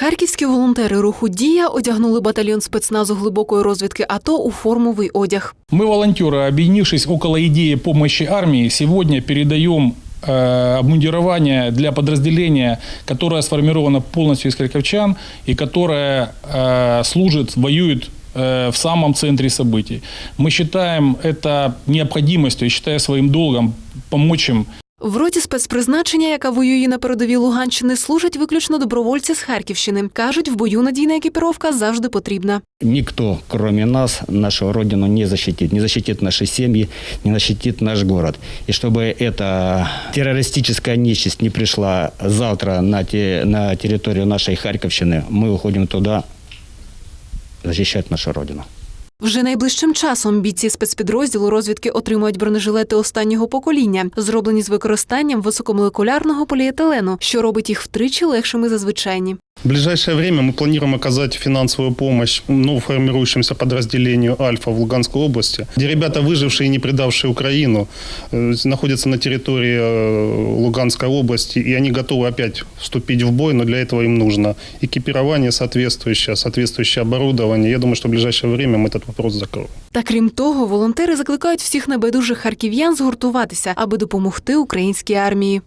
Харківські волонтери руху Дія одягнули батальйон спецназу глибокої розвідки АТО у формовий одяг. Мы, волонтеры, объединившись около идеи помощи армии, сегодня передаем э, обмундирование для подразделения, которое сформировано полностью из харьковчан и которое э, служит, воюет э, в самом центре событий. Мы считаем это необходимостью, я считаю своим долгом помочь им В роті спецпризначення, яка воює на передовій Луганщини, служать виключно добровольці з Харківщини. кажуть, в бою надійна екіпіровка завжди потрібна. Никто, кроме нас, нашу родину не защитит. Не защитит наши семьи, не защитит наш город. И чтобы эта террористическая нечисть не пришла завтра на, те, на территорию нашей Харьковщины, мы уходим туда защищать нашу родину. Вже найближчим часом бійці спецпідрозділу розвідки отримують бронежилети останнього покоління, зроблені з використанням високомолекулярного поліетилену, що робить їх втричі легшими за звичайні. В ближайшее время мы планируем оказать финансовую помощь ну, формирующемуся подразделению «Альфа» в Луганской области, где ребята, выжившие и не предавшие Украину, э, находятся на территории э, Луганской области, и они готовы опять вступить в бой, но для этого им нужно экипирование соответствующее, соответствующее оборудование. Я думаю, что в ближайшее время мы этот вопрос закроем. Та крім того, волонтери закликають всіх небайдужих харків'ян згуртуватися, аби допомогти українській армії.